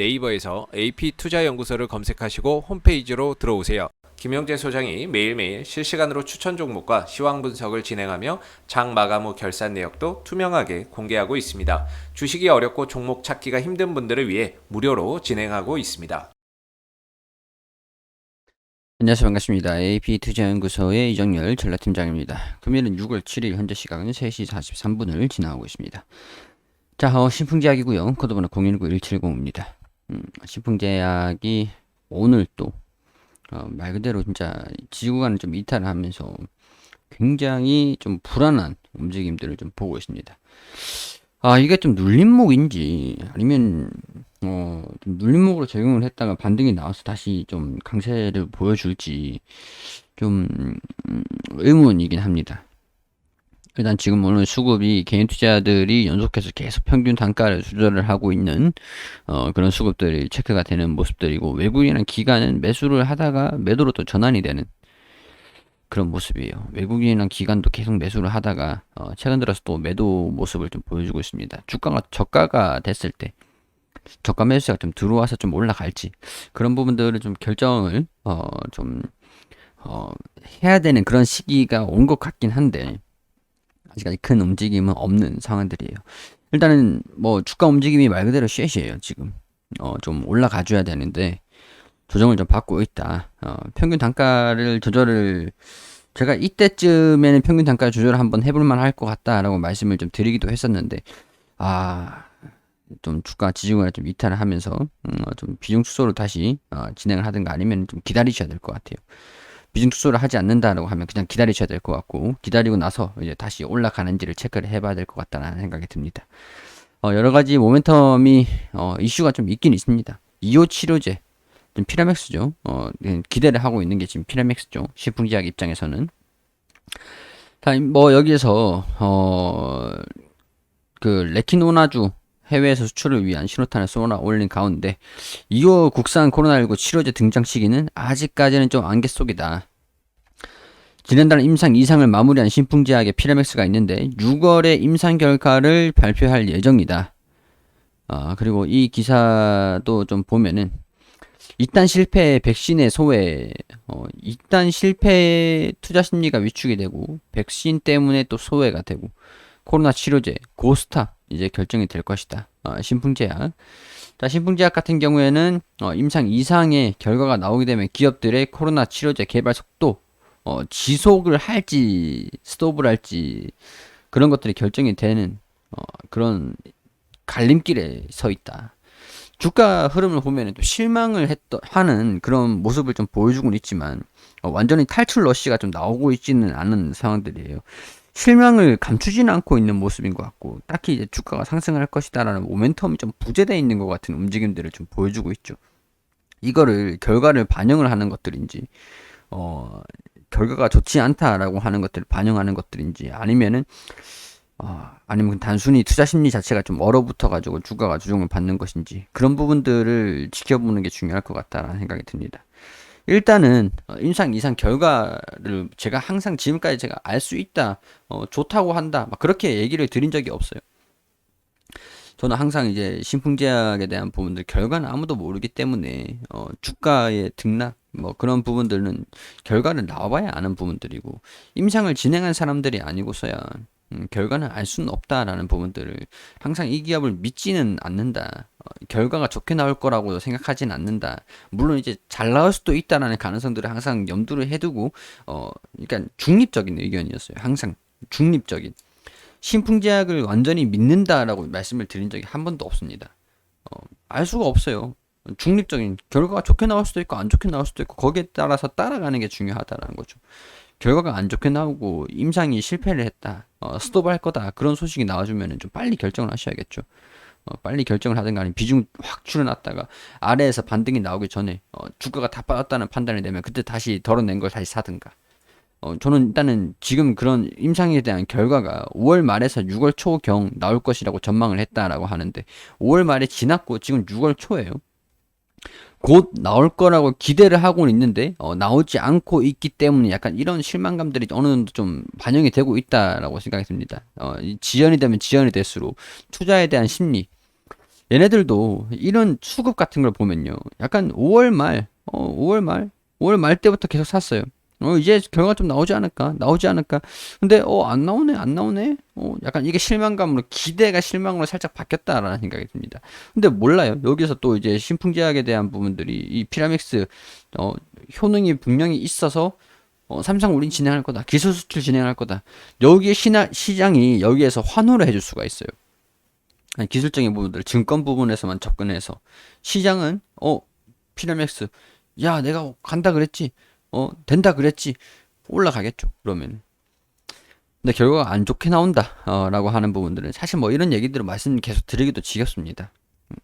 네이버에서 AP투자연구소를 검색하시고 홈페이지로 들어오세요. 김영재 소장이 매일매일 실시간으로 추천 종목과 시황 분석을 진행하며 장 마감 후 결산 내역도 투명하게 공개하고 있습니다. 주식이 어렵고 종목 찾기가 힘든 분들을 위해 무료로 진행하고 있습니다. 안녕하세요 반갑습니다. AP투자연구소의 이정열 전략팀장입니다. 금일은 6월 7일 현재 시각은 3시 43분을 지나고 있습니다. 자, 어, 신풍제약이고요. 코드번호 019170입니다. 음, 신풍제약이 오늘 또 어, 말 그대로 진짜 지구간을 좀 이탈을 하면서 굉장히 좀 불안한 움직임들을 좀 보고 있습니다. 아, 이게 좀 눌림목인지 아니면 어, 좀 눌림목으로 적용을 했다가 반등이 나와서 다시 좀 강세를 보여줄지 좀 음, 의문이긴 합니다. 일단 지금 오늘 수급이 개인 투자들이 연속해서 계속 평균 단가를 조절을 하고 있는 어, 그런 수급들이 체크가 되는 모습들이고 외국인이나 기관은 매수를 하다가 매도로 또 전환이 되는 그런 모습이에요. 외국인이랑 기관도 계속 매수를 하다가 어, 최근 들어서 또 매도 모습을 좀 보여주고 있습니다. 주가가 저가가 됐을 때 저가 매수가 좀 들어와서 좀 올라갈지 그런 부분들을 좀 결정을 어, 좀 어, 해야 되는 그런 시기가 온 것 같긴 한데 아직까지 큰 움직임은 없는 상황들이에요. 일단은 뭐 주가 움직임이 말 그대로 쉐시예요 지금 어, 좀 올라가줘야 되는데 조정을 좀 받고 있다. 어, 평균 단가를 조절을 제가 이때쯤에는 평균 단가 조절을 한번 해볼 만 할 것 같다라고 말씀을 좀 드리기도 했었는데 아. 좀 주가 지지구가 좀 이탈을 하면서 음, 어, 좀 비중 축소를 다시 어, 진행을 하든가 아니면 좀 기다리셔야 될 것 같아요. 비중 축소를 하지 않는다라고 하면 그냥 기다리셔야 될 것 같고 기다리고 나서 이제 다시 올라가는지를 체크를 해봐야 될 것 같다는 생각이 듭니다. 어, 여러 가지 모멘텀이 어, 이슈가 좀 있긴 있습니다. 2호 치료제 좀 피라맥스죠. 어, 네, 기대를 하고 있는 게 지금 피라맥스죠. 시풍제약 입장에서는 다, 뭐 여기에서 어, 그 레키노나주 해외에서 수출을 위한 신호탄을 쏘아 올린 가운데 2호 국산 코로나19 치료제 등장 시기는 아직까지는 좀 안개 속이다. 지난달 임상 2상을 마무리한 신풍제약의 피라맥스가 있는데 6월에 임상 결과를 발표할 예정이다. 아, 그리고 이 기사도 좀 보면은 이旦실패 백신의 소외, 어, 이旦실패 투자 심리가 위축이 되고 백신 때문에 또 소외가 되고 코로나 치료제 고스타 이제 결정이 될 것이다. 어, 신풍제약. 자, 신풍제약 같은 경우에는 어, 임상 이상의 결과가 나오게 되면 기업들의 코로나 치료제 개발 속도 어, 지속을 할지 스톱을 할지 그런 것들이 결정이 되는 어, 그런 갈림길에 서 있다. 주가 흐름을 보면 또 실망을 했던 하는 그런 모습을 좀 보여주고는 있지만 어, 완전히 탈출 러시가 좀 나오고 있지는 않은 상황들이에요. 실망을 감추지는 않고 있는 모습인 것 같고 딱히 이제 주가가 상승할 것이다라는 모멘텀이 좀 부재되어 있는 것 같은 움직임들을 좀 보여주고 있죠. 이거를 결과를 반영을 하는 것들인지 어 결과가 좋지 않다라고 하는 것들을 반영하는 것들인지 아니면은 어, 아니면 단순히 투자 심리 자체가 좀 얼어붙어 가지고 주가가 조정을 받는 것인지 그런 부분들을 지켜보는 게 중요할 것 같다라는 생각이 듭니다. 일단은 어, 임상 이상 결과를 제가 항상 지금까지 제가 알 수 있다, 어, 좋다고 한다, 막 그렇게 얘기를 드린 적이 없어요. 저는 항상 이제 신풍제약에 대한 부분들 결과는 아무도 모르기 때문에 어, 주가의 등락 뭐 그런 부분들은 결과를 나와봐야 아는 부분들이고 임상을 진행한 사람들이 아니고서야 음, 결과는 알 수는 없다라는 부분들을 항상 이 기업을 믿지는 않는다. 어, 결과가 좋게 나올 거라고 생각하진 않는다. 물론 이제 잘 나올 수도 있다라는 가능성들을 항상 염두를 해두고 어, 그러니까 중립적인 의견이었어요. 항상 중립적인. 신풍제약을 완전히 믿는다라고 말씀을 드린 적이 한 번도 없습니다. 어, 알 수가 없어요. 중립적인 결과가 좋게 나올 수도 있고 안 좋게 나올 수도 있고 거기에 따라서 따라가는 게 중요하다라는 거죠. 결과가 안 좋게 나오고 임상이 실패를 했다. 어, 스톱할 거다. 그런 소식이 나와주면 좀 빨리 결정을 하셔야겠죠. 어, 빨리 결정을 하든가 아니면 비중 확 줄여놨다가 아래에서 반등이 나오기 전에 어, 주가가 다 빠졌다는 판단이 되면 그때 다시 덜어낸 걸 다시 사든가. 어, 저는 일단은 지금 그런 임상에 대한 결과가 5월 말에서 6월 초경 나올 것이라고 전망을 했다라고 하는데 5월 말에 지났고 지금 6월 초예요. 곧 나올 거라고 기대를 하고는 있는데 어, 나오지 않고 있기 때문에 약간 이런 실망감들이 어느 정도 좀 반영이 되고 있다라고 생각이 듭니다. 어, 지연이 되면 지연이 될수록 투자에 대한 심리 얘네들도 이런 수급 같은 걸 보면요. 약간 5월 말, 어, 5월 말, 5월 말 때부터 계속 샀어요. 어, 이제 결과가 좀 나오지 않을까? 나오지 않을까? 근데, 어, 안 나오네, 안 나오네? 어, 약간 이게 실망감으로, 기대가 실망으로 살짝 바뀌었다라는 생각이 듭니다. 근데 몰라요. 여기서 또 이제 신풍제약에 대한 부분들이, 이 피라믹스, 어, 효능이 분명히 있어서, 어, 삼성 우린 진행할 거다. 기술 수출 진행할 거다. 여기에 시나, 시장이 여기에서 환호를 해줄 수가 있어요. 기술적인 부분들, 증권 부분에서만 접근해서 시장은 어 피라맥스, 야 내가 간다 그랬지, 어 된다 그랬지, 올라가겠죠. 그러면. 근데 결과가 안 좋게 나온다, 어, 라고 하는 부분들은 사실 뭐 이런 얘기들을 말씀 계속 드리기도 지겹습니다. 음.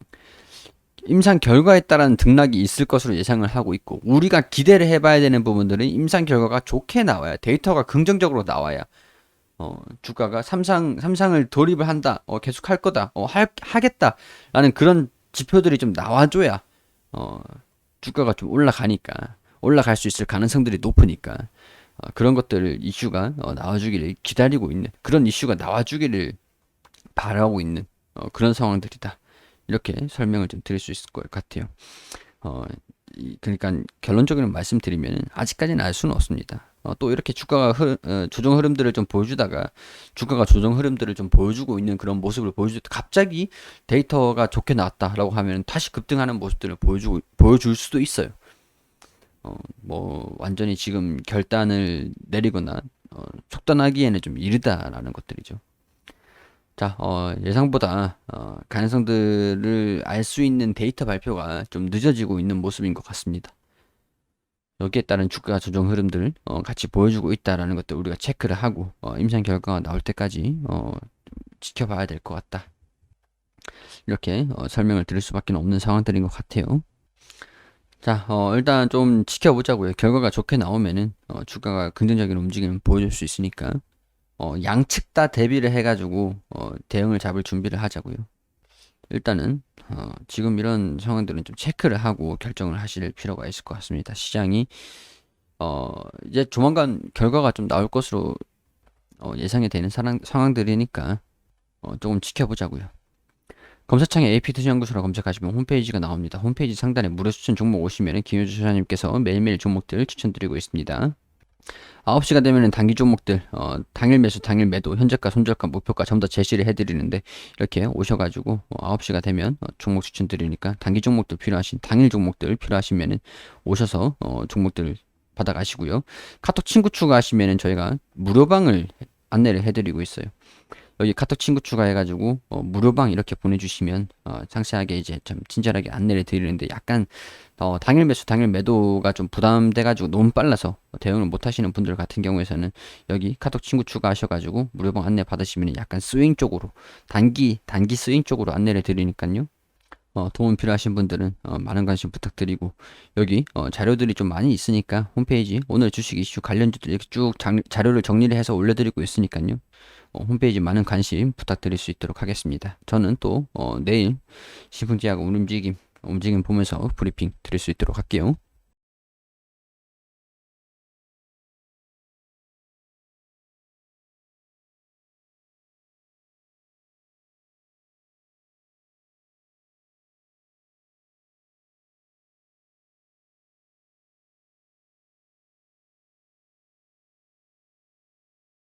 임상 결과에 따른 등락이 있을 것으로 예상을 하고 있고 우리가 기대를 해봐야 되는 부분들은 임상 결과가 좋게 나와야 데이터가 긍정적으로 나와야 어, 주가가 삼상 삼상을 돌입을 한다, 어, 계속 할 거다, 어, 할, 하겠다라는 그런 지표들이 좀 나와줘야 어, 주가가 좀 올라가니까 올라갈 수 있을 가능성들이 높으니까 어, 그런 것들을 이슈가 어, 나와주기를 기다리고 있는 그런 이슈가 나와주기를 바라고 있는 어, 그런 상황들이다. 이렇게 설명을 좀 드릴 수 있을 것 같아요. 어, 이, 그러니까 결론적으로 말씀드리면 아직까지는 알 수는 없습니다. 어, 또 이렇게 주가가 흐, 어, 조정 흐름들을 좀 보여주다가 주가가 조정 흐름들을 좀 보여주고 있는 그런 모습을 보여주다 갑자기 데이터가 좋게 나왔다라고 하면 다시 급등하는 모습들을 보여주고 보여줄 수도 있어요. 어, 뭐 완전히 지금 결단을 내리거나 어, 속단하기에는 좀 이르다라는 것들이죠. 자, 어, 예상보다 어, 가능성들을 알 수 있는 데이터 발표가 좀 늦어지고 있는 모습인 것 같습니다. 여기에 따른 주가 조정 흐름들 어, 같이 보여주고 있다라는 것들 우리가 체크를 하고 어, 임상 결과가 나올 때까지 어, 지켜봐야 될 것 같다. 이렇게 어, 설명을 드릴 수밖에 없는 상황들인 것 같아요. 자, 어, 일단 좀 지켜보자고요. 결과가 좋게 나오면은 어, 주가가 긍정적인 움직임을 보여줄 수 있으니까 어, 양측 다 대비를 해가지고 어, 대응을 잡을 준비를 하자고요. 일단은 어, 지금 이런 상황들은 좀 체크를 하고 결정을 하실 필요가 있을 것 같습니다. 시장이 어, 이제 조만간 결과가 좀 나올 것으로 어, 예상이 되는 상황, 상황들이니까 어, 조금 지켜보자고요. 검색창에 AP투자연구소라 검색하시면 홈페이지가 나옵니다. 홈페이지 상단에 무료 추천 종목 오시면 김효주 소장님께서 매일매일 종목들 추천드리고 있습니다. 9시가 되면은 단기 종목들, 어, 당일 매수, 당일 매도, 현재가, 손절가, 목표가 전부 다 제시를 해드리는데, 이렇게 오셔가지고, 어, 9시가 되면, 어, 종목 추천드리니까, 단기 종목들 필요하신, 당일 종목들 필요하시면은, 오셔서, 어, 종목들 받아가시고요. 카톡 친구 추가하시면은 저희가 무료방을 안내를 해드리고 있어요. 여기 카톡 친구 추가해가지고 어, 무료방 이렇게 보내주시면 어, 상세하게 이제 좀 친절하게 안내를 드리는데 약간 어, 당일 매수 당일 매도가 좀 부담돼가지고 너무 빨라서 대응을 못 하시는 분들 같은 경우에서는 여기 카톡 친구 추가하셔가지고 무료방 안내 받으시면 약간 스윙 쪽으로 단기 단기 스윙 쪽으로 안내를 드리니까요. 어, 도움 필요하신 분들은 어, 많은 관심 부탁드리고 여기 어, 자료들이 좀 많이 있으니까 홈페이지 오늘 주식 이슈 관련주들 이렇게 쭉 장, 자료를 정리를 해서 올려드리고 있으니까요. 어, 홈페이지 많은 관심 부탁드릴 수 있도록 하겠습니다. 저는 또 어, 내일 신풍지하고 움직임 움직임 보면서 브리핑 드릴 수 있도록 할게요.